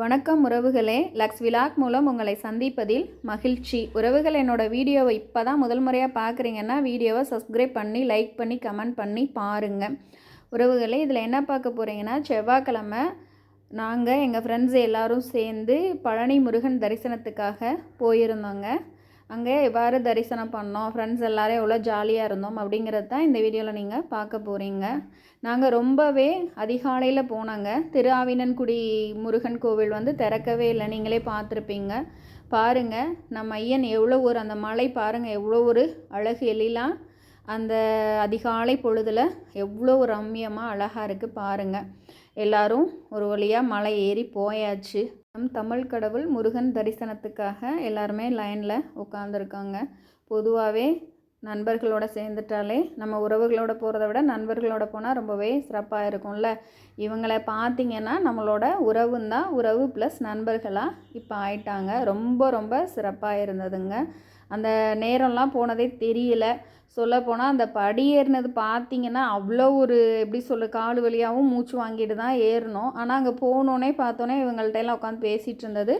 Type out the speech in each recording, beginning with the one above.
வணக்கம் உறவுகளே. Lux vlog மூலம் உங்களை சந்திப்பதில் மகிழ்ச்சி. உறவுகள் என்னோட வீடியோவை இப்போ தான் முதல் முறையாக பார்க்குறீங்கன்னா வீடியோவை சப்ஸ்கிரைப் பண்ணி லைக் பண்ணி கமெண்ட் பண்ணி பாருங்கள் உறவுகளே இதில் என்ன பார்க்க போகிறீங்கன்னா செவ்வாய்க்கிழமை நாங்கள் எங்கள் ஃப்ரெண்ட்ஸ் எல்லோரும் சேர்ந்து பழனி முருகன் தரிசனத்துக்காக போயிருந்தோங்க. அங்கே எவ்வாறு தரிசனம் பண்ணோம் ஃப்ரெண்ட்ஸ் எல்லோரும் எவ்வளோ ஜாலியாக இருந்தோம் அப்படிங்கிறது தான் இந்த வீடியோவில் நீங்கள் பார்க்க போகிறீங்க நாங்கள் ரொம்பவே அதிகாலையில் போனாங்க. திருஆவினன்குடி முருகன் கோவில் வந்து திறக்கவே இல்லை. நீங்களே பார்த்துருப்பீங்க. பாருங்கள் நம்ம ஐயன் எவ்வளோ ஒரு அந்த மலை பாருங்கள் எவ்வளோ ஒரு அழகு எழிலாம் அந்த அதிகாலை பொழுதில் எவ்வளோ ரம்யமாக அழகாக இருக்குது பாருங்கள் எல்லாரும் ஒரு வழியாக மலை ஏறி போயாச்சு. நம் தமிழ் கடவுள் முருகன் தரிசனத்துக்காக எல்லாருமே லைனில் உட்காந்துருக்காங்க பொதுவாகவே நண்பர்களோட சேர்ந்துட்டாலே நம்ம உறவுகளோட போகிறத விட நண்பர்களோட போனால் ரொம்பவே சிறப்பாக இருக்கும்ல. இவங்களை பார்த்திங்கன்னா நம்மளோட உறவுந்தான் உறவு ப்ளஸ் நண்பர்களாக இப்போ ஆயிட்டாங்க. ரொம்ப ரொம்ப சிறப்பாக இருந்ததுங்க. அந்த நேரம்லாம் போனதே தெரியல. சொல்லப்போனால் அந்த படி ஏறினது பார்த்தீங்கன்னா அவ்வளோ ஒரு எப்படி சொல்ல கால் வழியாகவும் மூச்சு வாங்கிட்டு தான் ஏறினோம். ஆனால் அங்கே போனோன்னே பார்த்தோன்னே இவங்கள்ட்ட எல்லாம் உட்காந்து பேசிகிட்டு இருந்தது.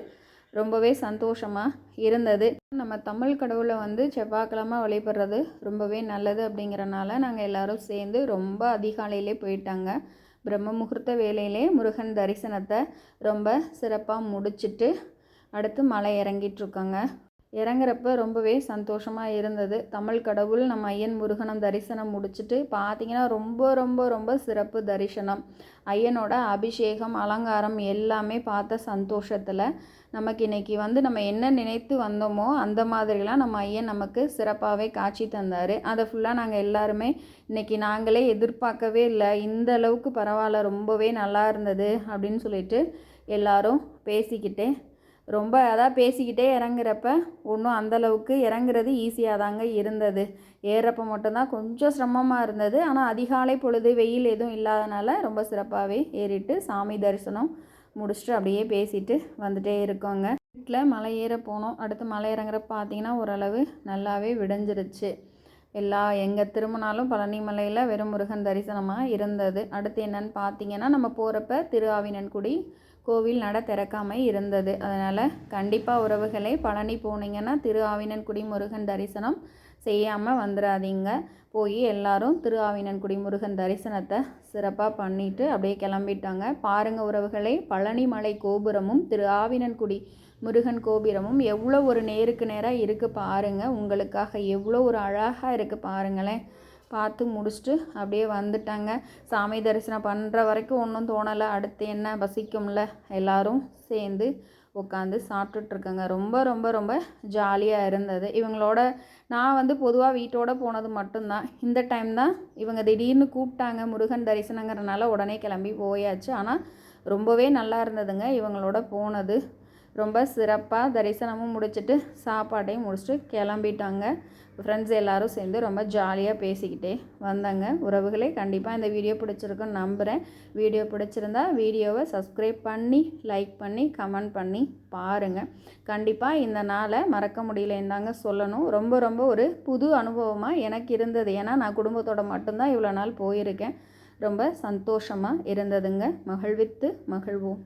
ரொம்பவே சந்தோஷமாக இருந்தது. நம்ம தமிழ் கடவுளை வந்து செவ்வாய்க்கிழமை வழிபடுறது ரொம்பவே நல்லது அப்படிங்கிறனால நாங்கள் எல்லோரும் சேர்ந்து ரொம்ப அதிகாலையிலே போயிட்டாங்க. பிரம்ம முகூர்த்த வேலையிலே முருகன் தரிசனத்தை ரொம்ப சிறப்பாக முடிச்சுட்டு அடுத்து மலை இறங்கிட்டுருக்காங்க இறங்குறப்ப ரொம்பவே சந்தோஷமாக இருந்தது. தமிழ் கடவுள் நம்ம ஐயன் முருகனம் தரிசனம் முடிச்சுட்டு பார்த்தீங்கன்னா ரொம்ப ரொம்ப ரொம்ப சிறப்பு தரிசனம். ஐயனோட அபிஷேகம் அலங்காரம் எல்லாமே பார்த்த சந்தோஷத்தில் நமக்கு இன்றைக்கி வந்து நம்ம என்ன நினைத்து வந்தோமோ அந்த மாதிரிலாம் நம்ம ஐயன் நமக்கு சிறப்பாகவே காட்சி தந்தார். அதை ஃபுல்லாக நாங்கள் எல்லாருமே இன்றைக்கி நாங்களே எதிர்பார்க்கவே இல்லை. இந்த அளவுக்கு பரவாயில்ல ரொம்பவே நல்லா இருந்தது அப்படின்னு சொல்லிட்டு எல்லாரும் பேசிக்கிட்டே ரொம்ப அதான் பேசிக்கிட்டே இறங்குறப்ப ஒன்றும் அந்தளவுக்கு இறங்குறது ஈஸியாக தாங்க இருந்தது. ஏறுறப்ப மட்டும்தான் கொஞ்சம் சிரமமாக இருந்தது. ஆனால் அதிகாலை பொழுது வெயில் எதுவும் இல்லாதனால ரொம்ப சிறப்பாகவே ஏறிட்டு சாமி தரிசனம் முடிச்சுட்டு அப்படியே பேசிட்டு வந்துட்டே இருக்கோங்க. வீட்டில் மலை ஏற போனோம். அடுத்து மலை இறங்குறப்ப பார்த்தீங்கன்னா ஓரளவு நல்லாவே விடைஞ்சிருச்சு. எல்லா எங்கே திரும்பினாலும் பழனி மலையில் வெறும் முருகன் தரிசனமாக இருந்தது. அடுத்து என்னன்னு பார்த்தீங்கன்னா நம்ம போகிறப்ப திரு ஆவினன்குடி கோவில் நட திறக்காமல் இருந்தது. அதனால் கண்டிப்பாக உறவுகளை பழனி போனீங்கன்னா திரு ஆவினன்குடி முருகன் தரிசனம் செய்யாமல் வந்துடாதீங்க போய் எல்லாரும் திரு ஆவினன்குடி முருகன் தரிசனத்தை சிறப்பாக பண்ணிவிட்டு அப்படியே கிளம்பிட்டாங்க. பாருங்கள் உறவுகளை பழனி மலை கோபுரமும் திரு ஆவினன்குடி முருகன் கோபுரமும் எவ்வளோ ஒரு நேருக்கு நேராக இருக்குது பாருங்கள் உங்களுக்காக எவ்வளோ ஒரு அழகாக இருக்குது பாருங்களேன். பார்த்து முடிச்சுட்டு அப்படியே வந்துட்டாங்க. சாமி தரிசனம் பண்ணுற வரைக்கும் ஒன்றும் தோணலை. அடுத்து என்ன? பசிக்கும்ல. எல்லோரும் சேர்ந்து உட்காந்து சாப்பிட்டுட்ருக்கேங்க ரொம்ப ரொம்ப ரொம்ப ஜாலியாக இருந்தது. இவங்களோட நான் வந்து பொதுவாக வீட்டோட போனது மட்டும்தான். இந்த டைம் தான் இவங்க திடீர்னு கூப்பிட்டாங்க முருகன் தரிசனங்கிறனால உடனே கிளம்பி போயாச்சு. ஆனால் ரொம்பவே நல்லா இருந்ததுங்க இவங்களோட போனது. ரொம்ப சிறப்பாக தரிசனமும் முடிச்சுட்டு சாப்பாட்டையும் முடிச்சுட்டு கிளம்பிட்டாங்க. ஃப்ரெண்ட்ஸ் எல்லோரும் சேர்ந்து ரொம்ப ஜாலியாக பேசிக்கிட்டே வந்தாங்க. உறவுகளே கண்டிப்பாக இந்த வீடியோ பிடிச்சிருக்குன்னு நம்புகிறேன் வீடியோ பிடிச்சிருந்தா வீடியோவை சப்ஸ்கிரைப் பண்ணி லைக் பண்ணி கமெண்ட் பண்ணி பாருங்கள் கண்டிப்பாக இந்த நாளை மறக்க முடியலன்னு தாங்க சொல்லணும். ரொம்ப ரொம்ப ஒரு புது அனுபவமாக எனக்கு இருந்தது. ஏன்னா நான் குடும்பத்தோட மட்டும்தான் இவ்வளோ நாள் போயிருக்கேன். ரொம்ப சந்தோஷமாக இருந்ததுங்க. மகிழ்வித்து மகிழ்வோம்.